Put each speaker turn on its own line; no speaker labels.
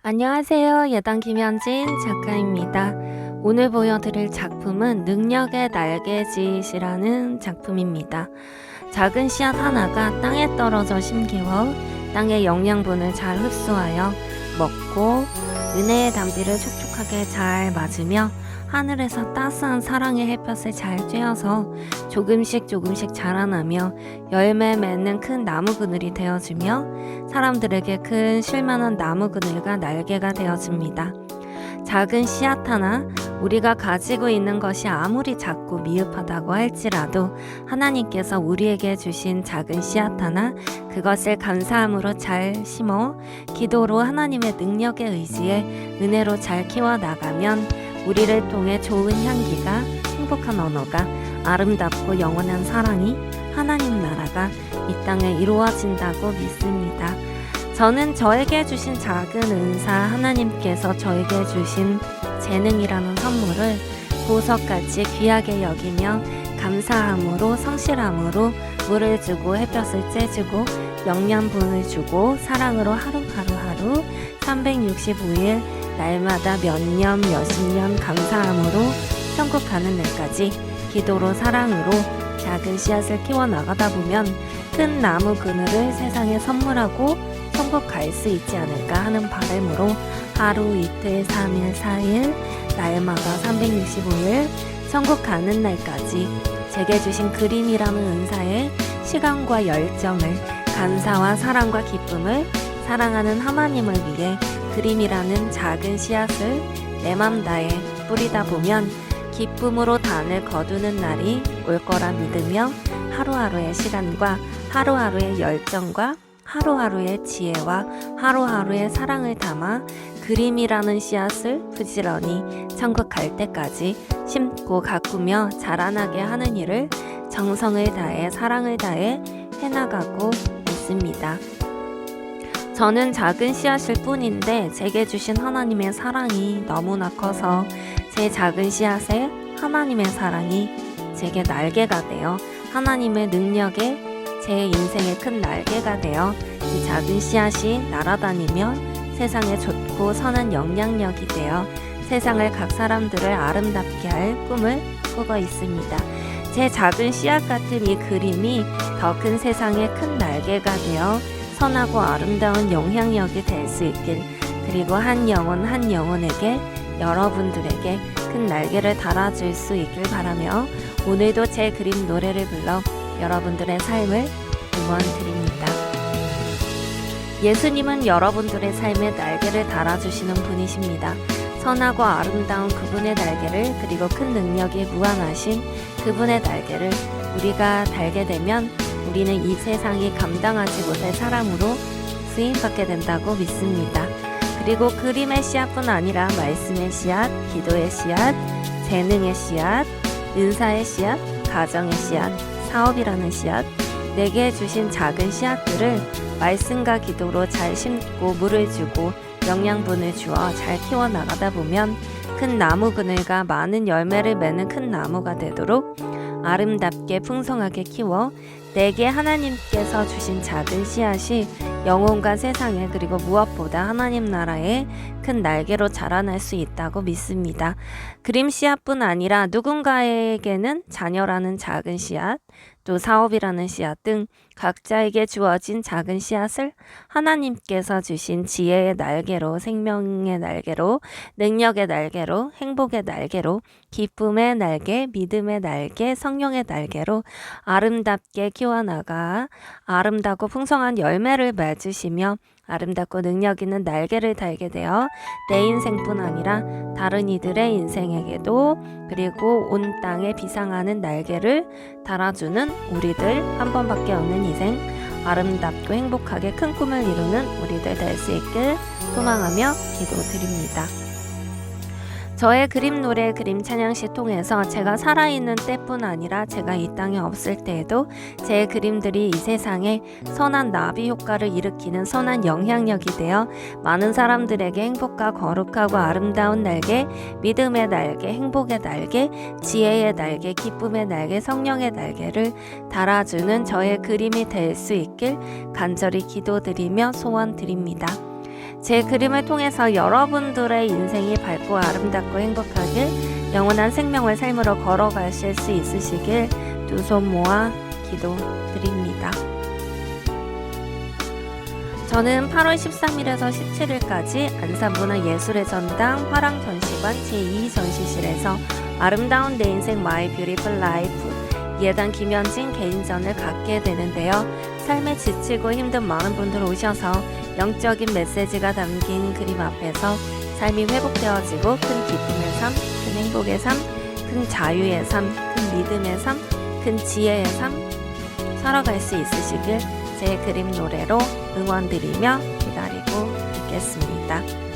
안녕하세요. 예당 김현진 작가입니다. 오늘 보여드릴 작품은 능력의 날개짓이라는 작품입니다. 작은 씨앗 하나가 땅에 떨어져 10개월 땅의 영양분을 잘 흡수하여 먹고 은혜의 담비를 촉촉하게 잘 맞으며 하늘에서 따스한 사랑의 햇볕을 잘 쬐어서 조금씩 조금씩 자라나며 열매 맺는 큰 나무 그늘이 되어주며 사람들에게 큰 실만한 나무 그늘과 날개가 되어줍니다. 작은 씨앗 하나 우리가 가지고 있는 것이 아무리 작고 미흡하다고 할지라도 하나님께서 우리에게 주신 작은 씨앗 하나 그것을 감사함으로 잘 심어 기도로 하나님의 능력에 의지해 은혜로 잘 키워 나가면 우리를 통해 좋은 향기가 행복한 언어가 아름답고 영원한 사랑이 하나님 나라가 이 땅에 이루어진다고 믿습니다. 저는 저에게 주신 작은 은사 하나님께서 저에게 주신 재능이라는 선물을 보석같이 귀하게 여기며 감사함으로 성실함으로 물을 주고 햇볕을 쬐주고 영양분을 주고 사랑으로 하루하루 하루 365일 날마다 몇 년 몇십 년 감사함으로 천국 가는 날까지 기도로 사랑으로 작은 씨앗을 키워 나가다 보면 큰 나무 그늘을 세상에 선물하고 천국 갈 수 있지 않을까 하는 바람으로 하루 이틀 삼일사일 날마다 365일 천국 가는 날까지 제게 주신 그림이라는 은사에 시간과 열정을 감사와 사랑과 기쁨을 사랑하는 하나님을 위해 그림이라는 작은 씨앗을 내 맘 다해 뿌리다 보면 기쁨으로 단을 거두는 날이 올 거라 믿으며 하루하루의 시간과 하루하루의 열정과 하루하루의 지혜와 하루하루의 사랑을 담아 그림이라는 씨앗을 부지런히 천국 갈 때까지 심고 가꾸며 자라나게 하는 일을 정성을 다해 사랑을 다해 해나가고 있습니다. 저는 작은 씨앗일 뿐인데 제게 주신 하나님의 사랑이 너무나 커서 제 작은 씨앗에 하나님의 사랑이 제게 날개가 되어 하나님의 능력에 제 인생의 큰 날개가 되어 이 작은 씨앗이 날아다니며 세상에 좋고 선한 영향력이 되어 세상을 각 사람들을 아름답게 할 꿈을 꾸고 있습니다. 제 작은 씨앗 같은 이 그림이 더 큰 세상의 큰 날개가 되어 선하고 아름다운 영향력이 될 수 있길 그리고 한 영혼 한 영혼에게 여러분들에게 큰 날개를 달아줄 수 있길 바라며 오늘도 제 그림 노래를 불러 여러분들의 삶을 응원드립니다. 예수님은 여러분들의 삶에 날개를 달아주시는 분이십니다. 선하고 아름다운 그분의 날개를 그리고 큰 능력이 무한하신 그분의 날개를 우리가 달게 되면 우리는 이 세상이 감당하지 못할 사람으로 쓰임받게 된다고 믿습니다. 그리고 그림의 씨앗뿐 아니라 말씀의 씨앗, 기도의 씨앗, 재능의 씨앗, 은사의 씨앗, 가정의 씨앗, 사업이라는 씨앗, 내게 주신 작은 씨앗들을 말씀과 기도로 잘 심고 물을 주고 영양분을 주어 잘 키워 나가다 보면 큰 나무 그늘과 많은 열매를 맺는 큰 나무가 되도록 아름답게 풍성하게 키워 내게 하나님께서 주신 작은 씨앗이 영혼과 세상에 그리고 무엇보다 하나님 나라에 큰 날개로 자라날 수 있다고 믿습니다. 그림 씨앗뿐 아니라 누군가에게는 자녀라는 작은 씨앗, 또 사업이라는 씨앗 등 각자에게 주어진 작은 씨앗을 하나님께서 주신 지혜의 날개로, 생명의 날개로, 능력의 날개로, 행복의 날개로, 기쁨의 날개, 믿음의 날개, 성령의 날개로 아름답게 키워나가 아름답고 풍성한 열매를 맺으시며 아름답고 능력 있는 날개를 달게 되어 내 인생뿐 아니라 다른 이들의 인생에게도 그리고 온 땅에 비상하는 날개를 달아주는 우리들 한 번밖에 없는 인생 아름답고 행복하게 큰 꿈을 이루는 우리들 될 수 있길 소망하며 기도드립니다. 저의 그림 노래 그림 찬양시 통해서 제가 살아있는 때뿐 아니라 제가 이 땅에 없을 때에도 제 그림들이 이 세상에 선한 나비 효과를 일으키는 선한 영향력이 되어 많은 사람들에게 행복과 거룩하고 아름다운 날개, 믿음의 날개, 행복의 날개, 지혜의 날개, 기쁨의 날개, 성령의 날개를 달아주는 저의 그림이 될 수 있길 간절히 기도드리며 소원 드립니다. 제 그림을 통해서 여러분들의 인생이 밝고 아름답고 행복하길 영원한 생명을 삶으로 걸어가실 수 있으시길 두 손 모아 기도드립니다. 저는 8월 13일에서 17일까지 안산문화예술의 전당 화랑 전시관 제2전시실에서 아름다운 내 인생 마이 뷰티풀 라이프 예단 김현진 개인전을 갖게 되는데요. 삶에 지치고 힘든 많은 분들 오셔서 영적인 메시지가 담긴 그림 앞에서 삶이 회복되어지고 큰 기쁨의 삶, 큰 행복의 삶, 큰 자유의 삶, 큰 믿음의 삶, 큰 지혜의 삶 살아갈 수 있으시길 제 그림 노래로 응원드리며 기다리고 있겠습니다.